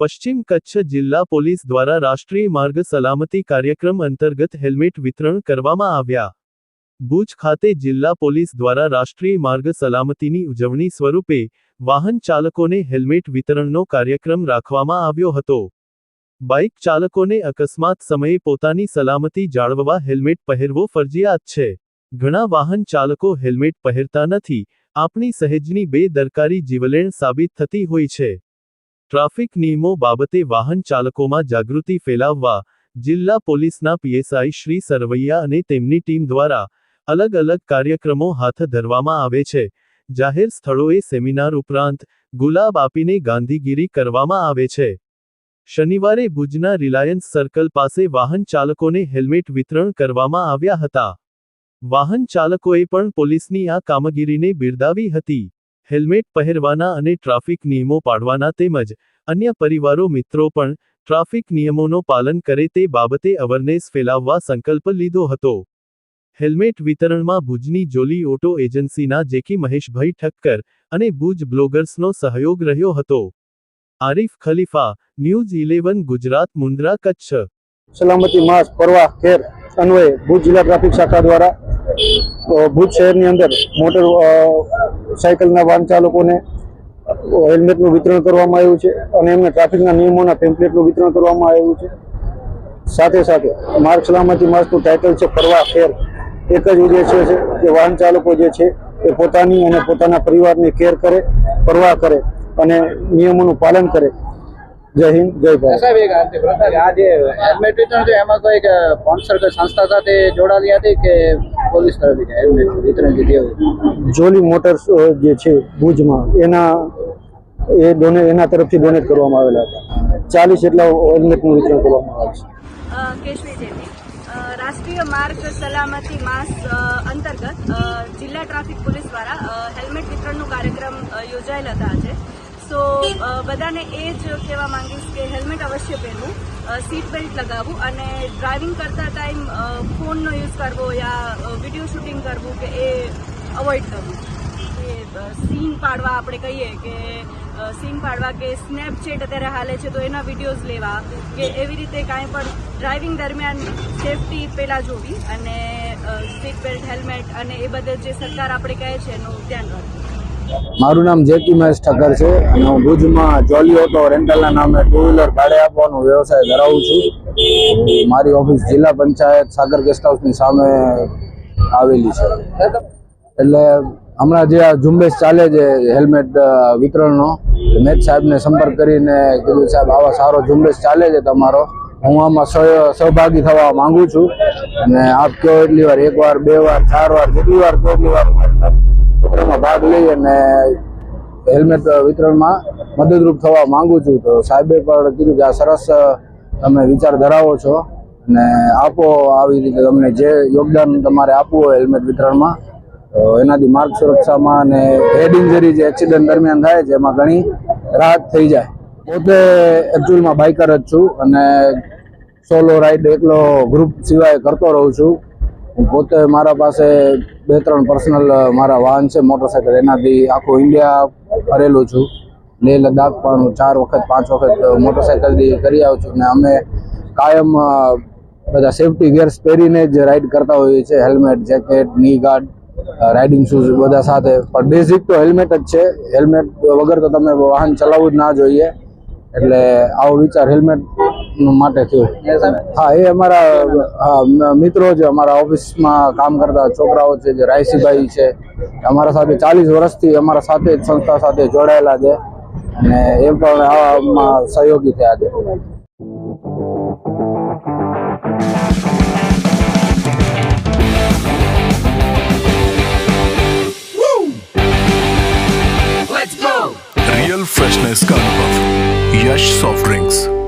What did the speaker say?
પશ્ચિમ કચ્છ જિલ્લા પોલીસ દ્વારા રાષ્ટ્રીય માર્ગ સલામતી કાર્યક્રમ અંતર્ગત હેલ્મેટ વિતરણ કરવામાં આવ્યા. ભુજ ખાતે જિલ્લા પોલીસ દ્વારા રાષ્ટ્રીય માર્ગ સલામતીની ઉજવણી સ્વરૂપે વાહન ચાલકોને હેલ્મેટ વિતરણનો કાર્યક્રમ રાખવામાં આવ્યો હતો. બાઇક ચાલકોને અકસ્માત સમયે પોતાની સલામતી જાળવવા હેલ્મેટ પહેરવો ફરજિયાત છે. ઘણા વાહન ચાલકો હેલ્મેટ પહેરતા નથી. આપણી સહેજની બેદરકારી જીવલેણ સાબિત થતી હોય છે. ટ્રાફિક નિયમો બાબતે વાહન ચાલકોમાં જાગૃતિ ફેલાવવા જિલ્લા પોલીસના પીએસઆઈ શ્રી સરવૈયા અને તેમની ટીમ દ્વારા અલગ અલગ કાર્યક્રમો હાથ ધરવામાં આવે છે. જાહેર સ્થળોએ સેમિનાર ઉપરાંત ગુલાબ આપીને ગાંધીગીરી કરવામાં આવે છે. શનિવારે ભુજના રિલાયન્સ સર્કલ પાસે વાહન ચાલકોને હેલ્મેટ વિતરણ કરવામાં આવ્યા હતા. વાહન ચાલકોએ પણ પોલીસની આ કામગીરીને બિરદાવી હતી. હેલ્મેટ પહેરવાના અને ટ્રાફિક નિયમો પાડવાના તેમજ અન્ય પરિવારો મિત્રો પણ ટ્રાફિક નિયમોનો પાલન કરે તે બાબતે અવરનેસ ફેલાવવા સંકલ્પ લીધો હતો. હેલ્મેટ વિતરણમાં ભુજની જોલી ઓટો એજન્સીના જેકી મહેશભાઈ ઠક્કર અને ભુજ બ્લોગર્સનો સહયોગ રહ્યો હતો. Arif Khalifa, news eleven, Gujarat, Mundra, Kutch. સલામતી માસ પરવા ખેર, અન્વયે ભુજ જિલ્લા ટ્રાફિક શાખા દ્વારા ભુજ શહેરની અંદર મોટર સાયકલના વાહન ચાલકોને હેલ્મેટનું વિતરણ કરવામાં આવ્યું છે અને એમને ટ્રાફિકના નિયમોના પેમ્પલેટનું વિતરણ કરવામાં આવ્યું છે. સાથે સાથે, માર્ગ સલામતી માસનું ટાઇટલ છે પરવા ખેર. એક જ ઉદ્દેશ્ય છે કે વાહન ચાલકો જે છે એ પોતાની અને પોતાના પરિવારની કેર કરે પરવા કરે. અને નિયમોનું પાલન કરે. જય હિન્દ જય ભારત. સાહેબ એક અંતિમ પ્રશ્ન કે આ જે હેલ્મેટ વિતરણ એમાં કોઈ સ્પોન્સર કે સંસ્થા સાથે જોડાયેલી હતી કે પોલીસ તરફથી વિતરણ જે જોલી મોટર્સ જે છે ભુજમાં એના એ ડોને એના તરફથી ડોનેટ કરવામાં આવેલા હતા. ચાલીસ જેટલા હેલ્મેટનું વિતરણ કરવામાં આવે છે. રાષ્ટ્રીય માર્ગ સલામતી માસ અંતર્ગત જિલ્લા ટ્રાફિક પોલીસ દ્વારા હેલ્મેટ વિતરણનો કાર્યક્રમ યોજાયેલ હતા આજે. સો બધાને એ જ કહેવા માંગીશ કે હેલ્મેટ અવશ્ય પહેરવું સીટ બેલ્ટ લગાવવું અને ડ્રાઇવિંગ કરતા ટાઈમ ફોનનો યુઝ કરવો યા વીડિયો શૂટિંગ કરવું કે એ અવોઇડ કરવું. કે સીન પાડવા આપણે કહીએ કે સીન પાડવા કે સ્નેપચેટ અત્યારે હાલે છે તો એના વિડીયોઝ લેવા કે એવી રીતે કાંઈ પણ ડ્રાઇવિંગ દરમિયાન સેફટી પહેલાં જોવી અને સીટ બેલ્ટ હેલ્મેટ અને એ બધે જે સરકાર આપણે કહે છે એનું ધ્યાન રાખવું. મારું નામ જેકી મહેશ ઠક્કર છે અને હું ભુજમાં જોલી ઓટો રેન્ટલના નામે ટુ વ્હીલર ભાડે આપવાનો વ્યવસાય ધરાવું છું. મારી ઓફિસ જિલ્લા પંચાયત સાગર ગેસ્ટ હાઉસની સામે આવેલી છે. એટલે હમણાં જે આ ઝુંબેશ ચાલે છે હેલ્મેટ વિતરણનો મેચ સાહેબને સંપર્ક કરીને કીધું, સાહેબ, આવા સારો ઝુંબેશ ચાલે છે તમારો. હું આમાં સહભાગી થવા માંગુ છું. અને આપ કહો, એટલી વાર, એક વાર, બે વાર, ચાર વાર, જેટલી વાર કહો એટલી વાર. પ્રોગ્રામમાં ભાગ લઈ અને હેલ્મેટ વિતરણમાં મદદરૂપ થવા માંગુ છું. તો સાહેબે પણ કીધું કે આ સરસ તમે વિચાર ધરાવો છો અને આપો આવી રીતે તમને જે યોગદાન તમારે આપવું હોય હેલ્મેટ વિતરણમાં. તો એનાથી માર્ગ સુરક્ષામાં અને હેડ ઇન્જરી જે એક્સિડન્ટ દરમિયાન થાય છે, એમાં ઘણી રાહત થઈ જાય. પોતે એકચ્યુઅલમાં બાઇકર જ છું અને સોલો રાઈડ એકલો ગ્રુપ સિવાય કરતો રહું છું. પોતે મારા પાસે બે ત્રણ પર્સનલ મારા વાહન છે મોટરસાયકલ એનાથી આખું ઇન્ડિયા ફરેલું છું. લેહ લદ્દાખ પણ ચાર વખત, પાંચ વખત મોટરસાયકલથી કરી આવું છું. ને અમે કાયમ બધા સેફટી ગિયર્સ પહેરીને જ રાઈડ કરતા હોઈએ છીએ. હેલ્મેટ જેકેટની ગાર્ડ રાઇડિંગ શૂઝ બધા સાથે. પણ બેઝિક તો હેલ્મેટ જ છે. હેલ્મેટ વગર તો તમે વાહન ચલાવવું જ ના જોઈએ. એટલે આવો વિચાર હેલ્મેટ માટે થયો હા એ અમારા હા, મ- મિત્રો છે અમારા ઓફિસમાં કામ કરતા છોકરાઓ છે જે રાયસીભાઈ છે અમારા સાથે ચાલીસ વર્ષથી અમારા સાથે જ સંસ્થા સાથે જોડાયેલા છે અને એ પણ આમાં સહયોગી થયા છે रियल फ्रेशनेस का अनुभव यश सॉफ्ट ड्रिंक्स